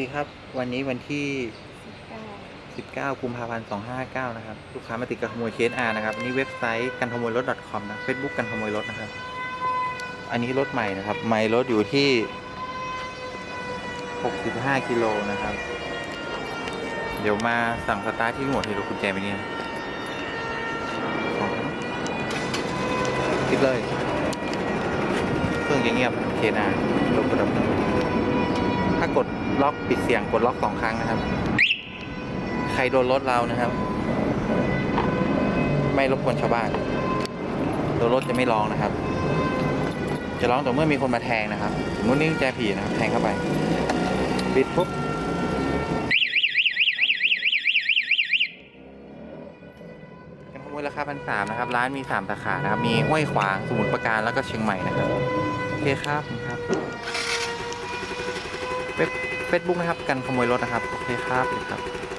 ดีครับ วันนี้วันที่สิบเก้า19 กุมภาพันธ์ 259 นะครับ ลูกค้ามาติดกับขโมยเคสอานะครับนนี้เว็บไซต์กันขโมยรถ .com นะ Facebook กันขโมยรถนะครับ อันนี้รถใหม่นะครับใหม่รถอยู่ที่ 65 กิโลนะครับ เดี๋ยวมาสั่งสตาร์ทที่หมวดเฮโรกุญแจไปเนี่ยคิดเลย เครื่องจะเงียบเคนาลบกระดับ กดล็อกปิดเสียงกดล็อกสองครั้งนะครับ ใครโดนรถเรานะครับ ไม่รบกวนชาวบ้านโดนรถจะไม่ร้องนะครับ จะร้องต่อเมื่อมีคนมาแทงนะครับสมมตินี่แจผีนะครับ แทงเข้าไป ปิดปุ๊บกันขโมยราคาพันสามนะครับ ร้านมีสามสาขานะครับ มีห้วยขวางสมุทรปราการแล้วก็เชียงใหม่นะครับ โอเคครับครับ เฟซบุ๊กนะครับ กันขโมยรถนะครับ โอเคครับครับ